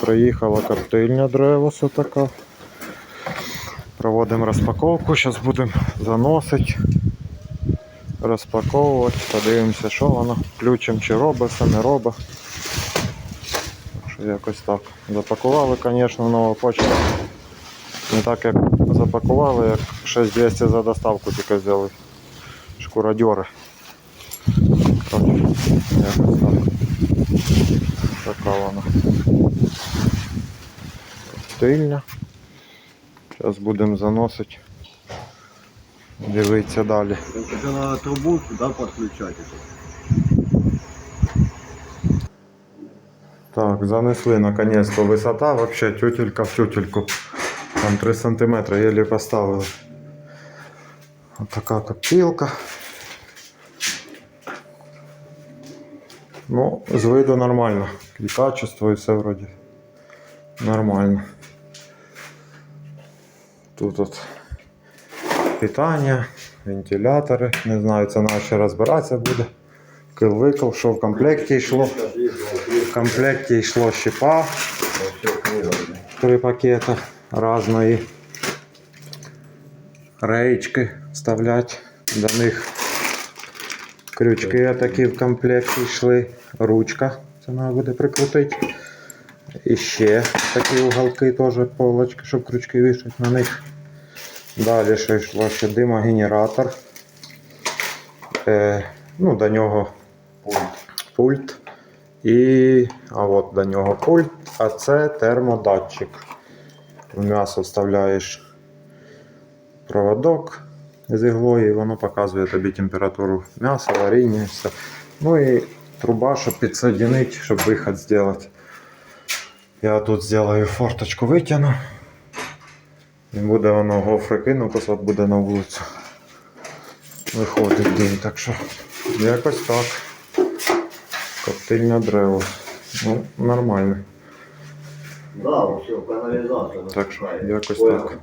Приїхала коптильня древоса така. Проводимо розпаковку. Зараз будемо заносити, розпаковувати, подивимося, що воно. Включимо чи робить, все не робить. Якось так. Запакували, звісно, нова почта. Не так як запакували, як 6200 за доставку тільки взяли. Шкуродьори. Якось так. Така вона. Тильня. Зараз будемо заносити. Дивитися далі. Это надо трубу сюда подключать. Так, занесли наконец-то висота, вообще тютелька в тютельку. Там 3 сантиметра еле поставили. Вот така коптилка. Ну, з виду нормально. Качество, і все вроді нормально. Тут от питання, вентилятори. Не знаю, це треба ще розбиратися буде. Кил-викл, що в комплекті йшло. В комплекті йшло щепа, три пакета різної. Реєчки вставлять. До них крючки такі в комплекті йшли. Ручка. Це треба буде прикрутити. І ще такі уголки теж полочки, щоб крючки вішати на них. Далі ще йшло ще димогенератор. Е, ну, до нього пульт. І а от до нього пульт, а це термодатчик. В м'ясо вставляєш проводок з іглою, і воно показує тобі температуру м'яса, варіння все. Ну і труба, щоб підсоединити, щоб виход зробити. Я тут зроблю форточку витягну. І буде воно гофри кину, кусок буде на вулицю. Виходить день, так що якось так. Коптильня древо. Ну, нормально. Да, все, канализация. Так що, якось так.